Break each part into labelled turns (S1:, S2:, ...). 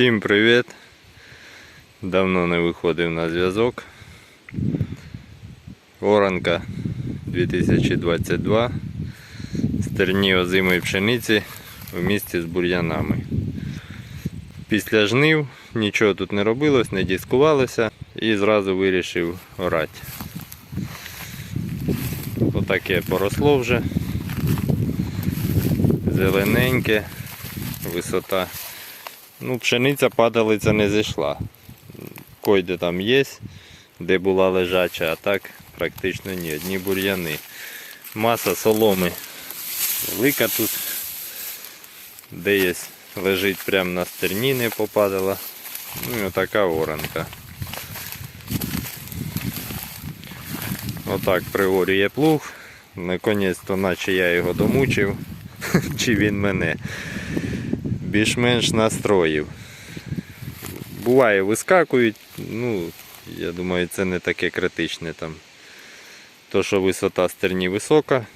S1: Всім привіт! Давно не виходив на зв'язок. Оранка 2022. Стерні озимої пшениці в місті з бур'янами. Після жнив нічого тут не робилось, не дискувалося і зразу вирішив орати. Отаке поросло вже. Зелененьке, висота Ну, пшениця падалиця не зійшла. Койде там є, де була лежача, а так практично ні, одні бур'яни. Маса соломи велика тут, де є, лежить прямо на стерні, не попадала. Ну і отака оранка. Отак пригорює плуг. Наконець-то наче я його домучив, чи він мене більш-менш настроїв. Буває, вискакують, ну, я думаю, це не таке критичне там. То, що висота стерні висока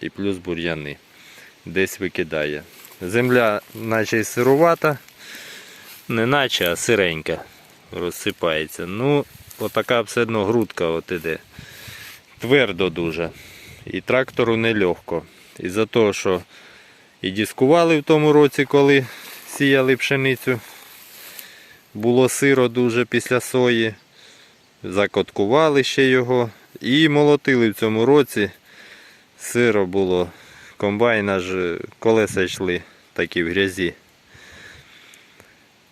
S1: і плюс бур'яни. Десь викидає. Земля наче сирувата, не наче, а сиренька розсипається. Ну, отака все одно грудка от іде. Твердо дуже. І трактору нелегко. Із-за того, що і дискували в тому році, коли сіяли пшеницю. Було сиро дуже після сої. Закоткували ще його. І молотили в цьому році. Сиро було. Комбайн аж колеса йшли такі в грязі.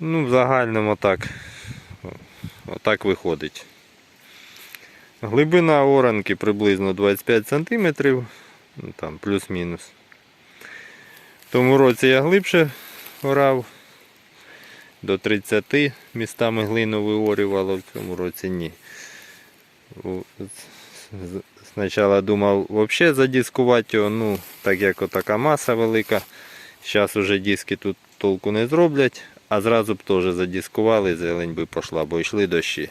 S1: Ну, в загальному так. Отак виходить. Глибина оранки приблизно 25 см, ну, там плюс-мінус. Тому році я глибше орав до 30 містами глину виорювало, в цьому році ні. Спочатку думав взагалі задискувати його, ну, так як отака маса велика. Зараз уже диски тут толку не зроблять, а зразу б теж задискували, зелень би пішла, бо йшли дощі.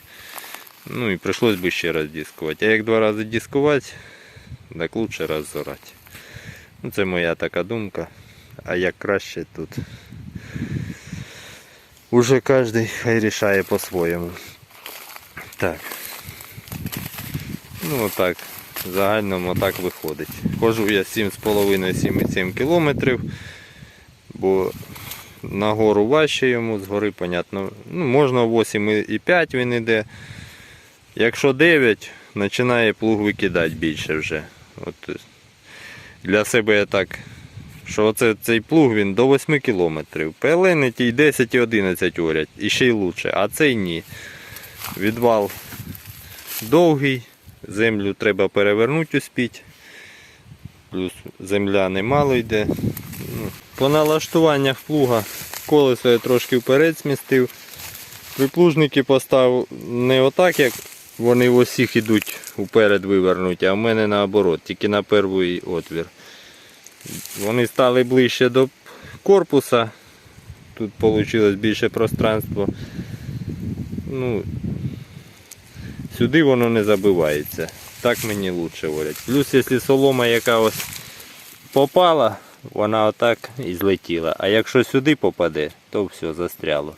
S1: Ну і прийшлось би ще раз дискувати. А як два рази дискувати, так лучше раз зорати. Ну, це моя така думка. А як краще тут. Уже кожен хай рішає по-своєму. Так. Ну отак. В загальному так виходить. Хожу я 7,5-7,7 кілометрів, бо нагору важче йому, згори, понятно. Ну, можна 8,5 він іде. Якщо 9, починає плуг викидати більше вже. От, е, для себе я так що оце, цей плуг він до 8 кілометрів. ПЛН ті 10 і 11 орять, і ще й лучше, а цей ні. Відвал довгий, землю треба перевернути успіть. Плюс земля немало йде. Ну, По налаштуваннях плуга колесо я трошки вперед змістив. Приплужники поставив не отак, як вони в усіх йдуть вперед вивернуті, а в мене наоборот, тільки на перший отвір. Вони стали ближче до корпуса. Тут вийшло більше пространства. Ну, сюди воно не забивається. Так мені краще говорять. Плюс, якщо солома яка ось попала, вона отак і злетіла. А якщо сюди попаде, то все, застряло.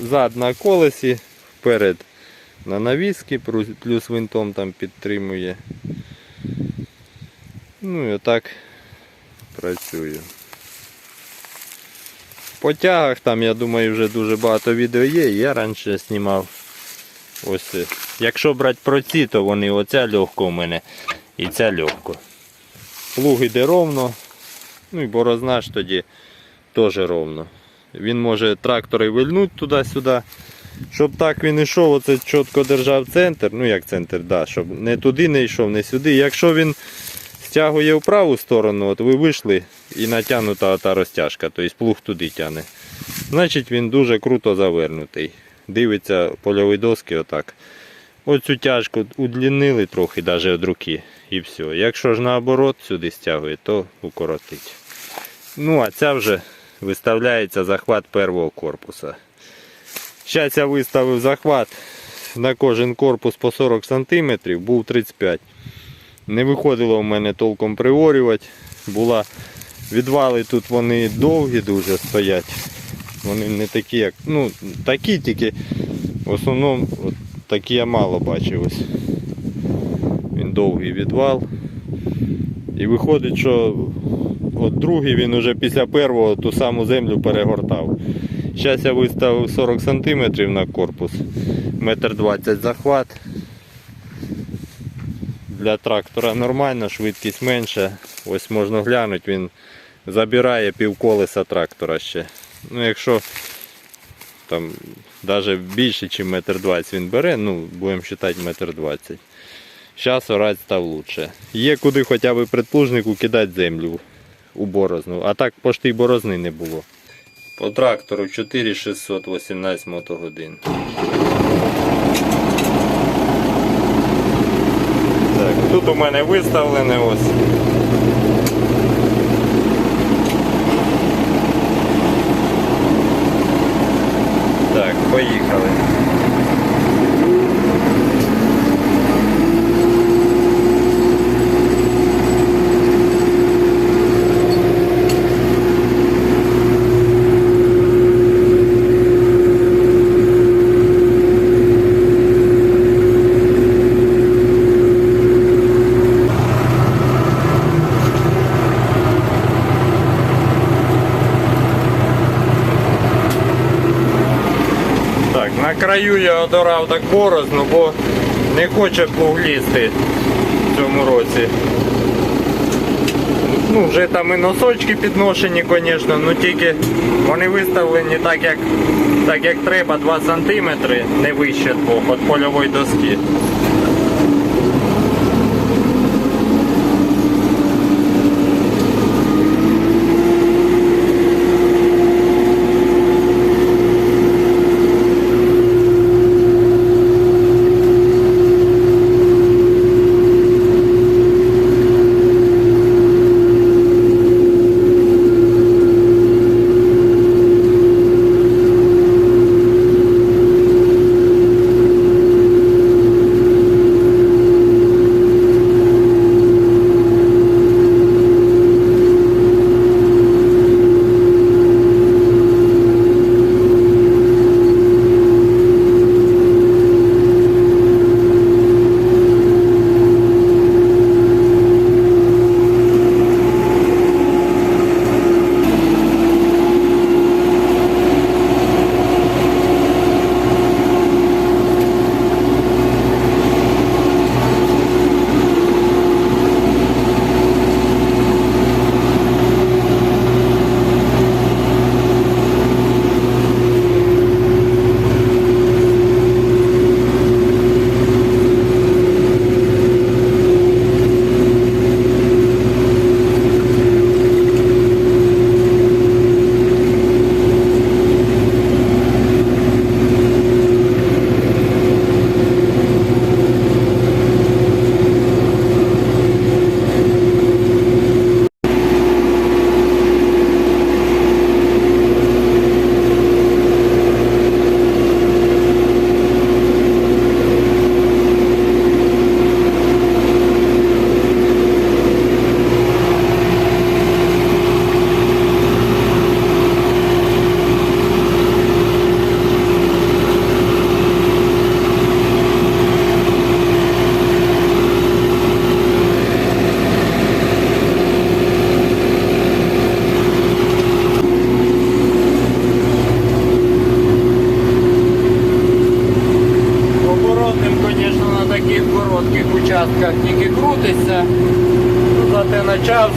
S1: Зад на колесі, вперед на навіски, плюс винтом там підтримує. Ну і отак працюю. По тягах там, я думаю, вже дуже багато відео є. Я раніше знімав ось. е, Якщо брати про ці, то вони оця легко у мене і ця легко. Плуг іде ровно. Ну і борозна ж тоді теж ровно. Він може трактор і вильнути туди-сюди. Щоб так він йшов, оце чітко держав центр. Ну як центр, да, щоб не туди не йшов, не сюди. Якщо він стягує в праву сторону, от ви вийшли і натягнута та розтяжка, тобто плуг туди тягне. Значить він дуже круто завернутий. Дивиться польові доски отак. Оцю тяжку удлінили трохи навіть від руки і все. Якщо ж наоборот сюди стягує, то укоротить. Ну а ця вже виставляється захват первого корпуса. Зараз я виставив захват на кожен корпус по 40 см, був 35 Не виходило в мене толком приорювати. Була Відвали тут вони довгі дуже стоять. Вони не такі, як. Ну, такі тільки. В основному от такі я мало бачив. Він довгий відвал. І виходить, що от другий він уже після першого ту саму землю перегортав. Зараз я виставив 40 см на корпус, метр 20 захват. Для трактора нормально, швидкість менша. Ось можна глянути, він забирає півколеса трактора ще. Ну якщо там навіть більше, ніж метр 20 він бере, ну будемо вважати метр 20. Зараз орать став лучше. Є куди хоча б предплужнику кидати землю у борозну, а так пошти й борозни не було. По трактору 4618 мотогодин. Так, тут у мене виставлене ось. Так, поїхали. Так, на краю я одорав так борозну, бо не хоче плуг в цьому році. Ну, вже там і носочки підношені, звісно, але тільки вони виставлені так, як, так, як треба, 2 см, не вище двох від польової доски.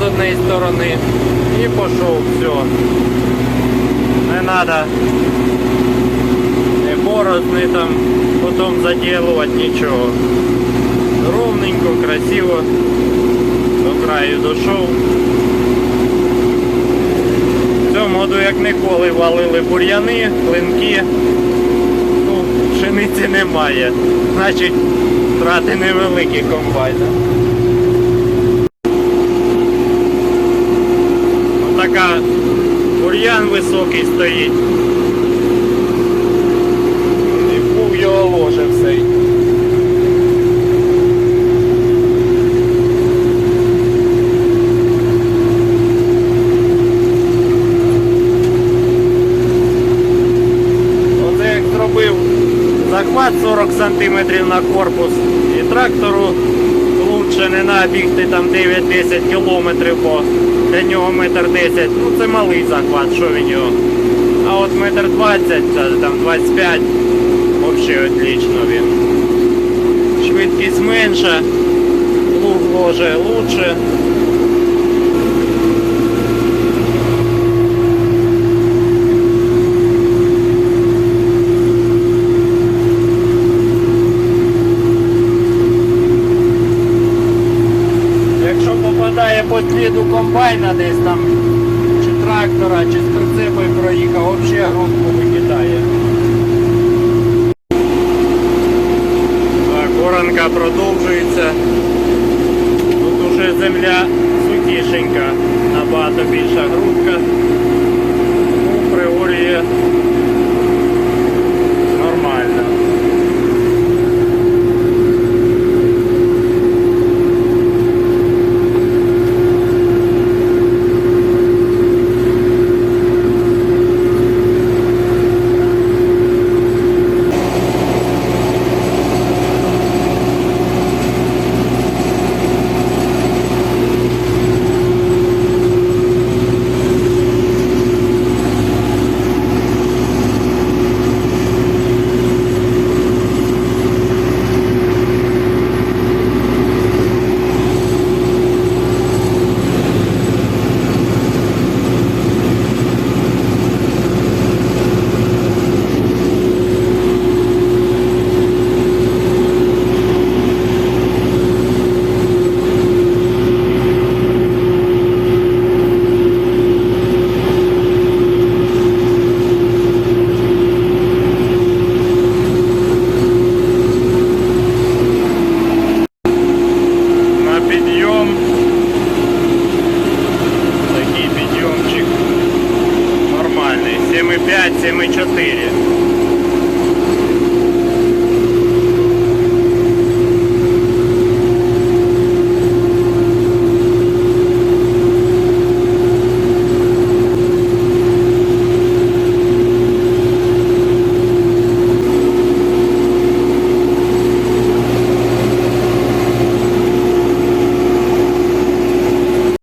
S1: З однієї сторони і пішов, все. Не треба не борозни там, потім заділувати нічого. Ровненько, красиво. До краю дійшов. В цьому году як ніколи валили бур'яни, клинки. Ну, пшениці немає. Значить, втрати невеликі комбайна. така бур'ян високий стоїть. І був його ложе все. Оце як зробив захват 40 см на корпус і трактору лучше не набігти там 9-10 кілометрів, по для нього метр 10. Ну це малий захват, що він його. А от метр 20, та там 25, взагалі отлично він. Швидкість менша, луг ложе лучше. Якщо попадає по сліду комбайна десь там, чи трактора, чи з прицепою проїхав, взагалі грудку викидає. Так, оранка продовжується. Тут уже земля сухішенька, набагато більша грудка. Ну, 4.